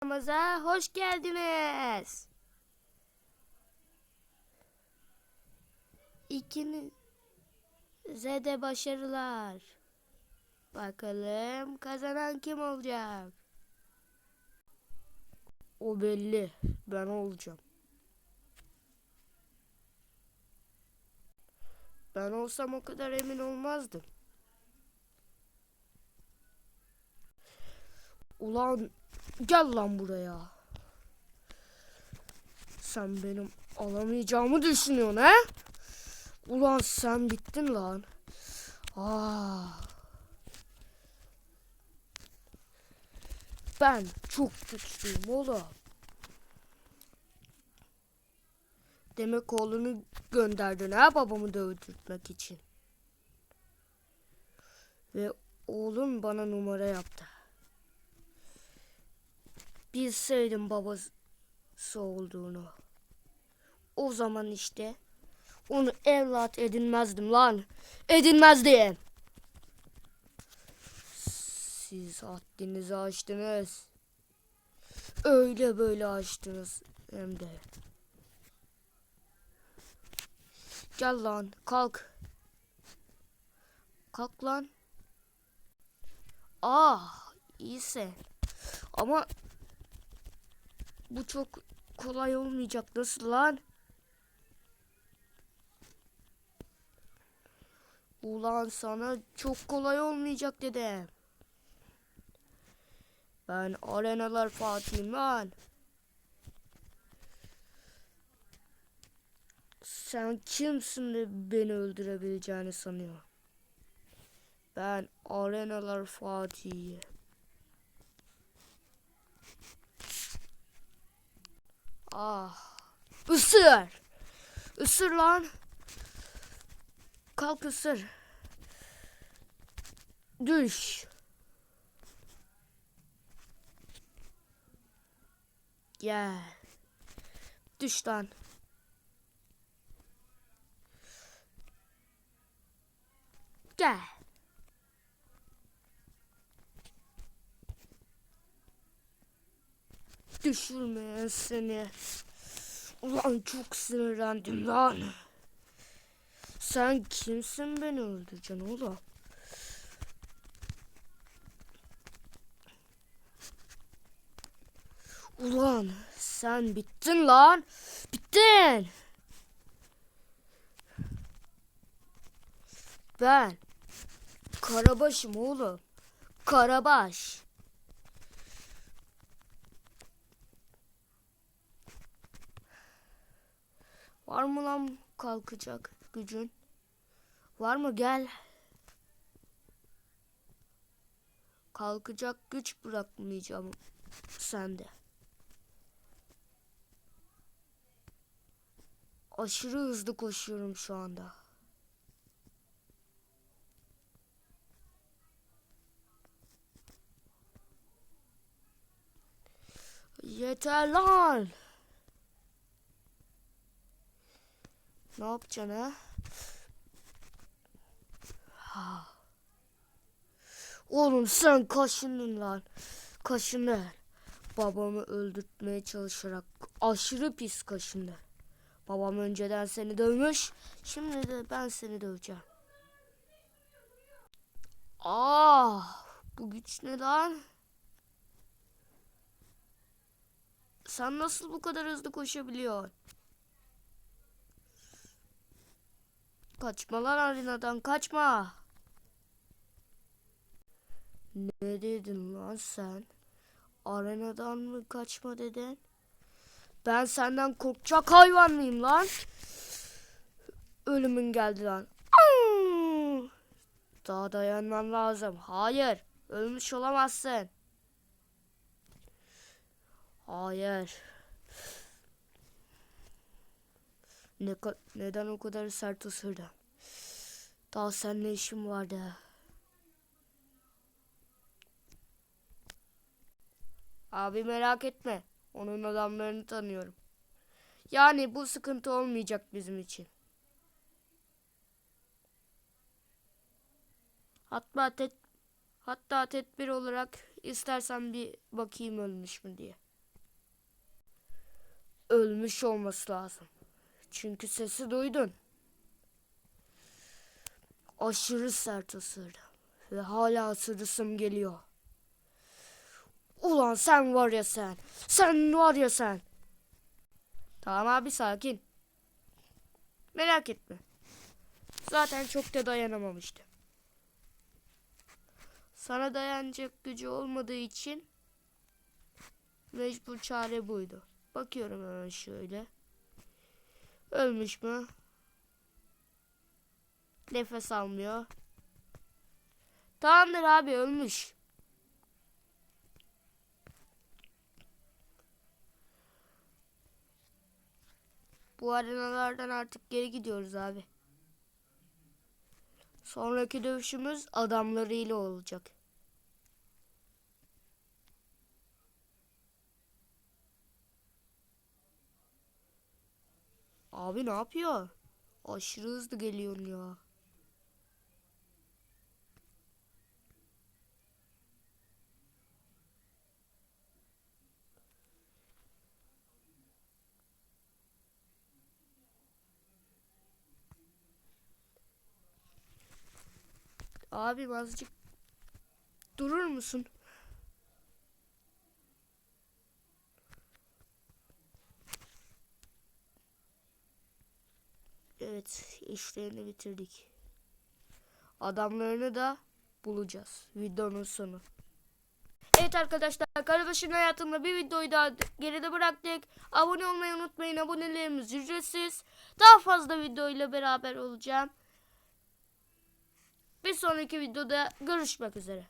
kanalımıza hoş geldiniz. İkinize de başarılar. Bakalım kazanan kim olacak? O belli. Ben olacağım. Ben olsam o kadar emin olmazdım. Ulan gel lan buraya. Sen benim alamayacağımı düşünüyorsun he? Ulan sen bittin lan. Aa. Ben çok güçlüyüm oğlum. Demek oğlunu gönderdin ha babamı dövdürtmek için. Ve oğlum bana numara yaptı. Bilseydim babası olduğunu. O zaman işte onu evlat edinmezdim lan. Edinmezdim. Siz haddinizi aştınız. Öyle böyle aştınız hem de. Gel lan kalk. Kalk lan. Ah iyisin. Ama bu çok kolay olmayacak. Nasıl lan? Ulan sana çok kolay olmayacak dedim. Ben arenalar Fatih'im lan. Sen kimsin de beni öldürebileceğini sanıyor. Ben arenalar Fatih'im. Ah. Isır. Isır lan. Kalk ısır. Düş. Gel. Düş lan. Gel. Düşürmeyen seni. Ulan çok sinirlendim lan. Sen kimsin beni öldüreceksin oğlum? Ulan sen bittin lan. Bittin. Ben Karabaş'ım oğlum. Karabaş. Var mı lan kalkacak gücün? Var mı gel. Kalkacak güç bırakmayacağım sende. Aşırı hızlı koşuyorum şu anda. Yeter lan. Ne yapacaksın ha? Ha. Oğlum sen kaşındın lan. Kaşındın. Babamı öldürtmeye çalışarak aşırı pis kaşındı. Babam önceden seni dövmüş. Şimdi de ben seni döveceğim. Ah, bu güç ne lan? Sen nasıl bu kadar hızlı koşabiliyorsun? Kaçma lan arenadan kaçma. Ne dedin lan sen? Arenadan mı kaçma dedin? Ben senden korkacak hayvan mıyım lan? Ölümün geldi lan. Daha dayanmam lazım. Hayır. Ölmüş olamazsın. Hayır. Ne neden o kadar sert ısırdın? Daha seninle işim vardı. Abi merak etme. Onun adamlarını tanıyorum. Yani bu sıkıntı olmayacak bizim için. Hatta ted hatta tedbir olarak istersen bir bakayım ölmüş mü diye. ölmüş olması lazım. Çünkü sesi duydun. Aşırı sert ısırdı. Ve hala ısırısım geliyor. Ulan sen var ya sen. Sen var ya sen. Tamam abi sakin. Merak etme. Zaten çok da dayanamamıştı. Sana dayanacak gücü olmadığı için mecbur çare buydu. Bakıyorum hemen şöyle. Ölmüş mü? Nefes almıyor. Tamamdır abi ölmüş. Bu arenalardan artık geri gidiyoruz abi. Sonraki dövüşümüz adamlarıyla olacak. Abi ne yapıyor? Aşırı hızlı geliyorsun ya. Abi azıcık durur musun? Evet, işlerini bitirdik. Adamlarını da bulacağız. Videonun sonu. Evet arkadaşlar, Karabaş'ın hayatında bir videoyu daha geride bıraktık. Abone olmayı unutmayın. Abonelerimiz ücretsiz. Daha fazla videoyla beraber olacağım. Bir sonraki videoda görüşmek üzere.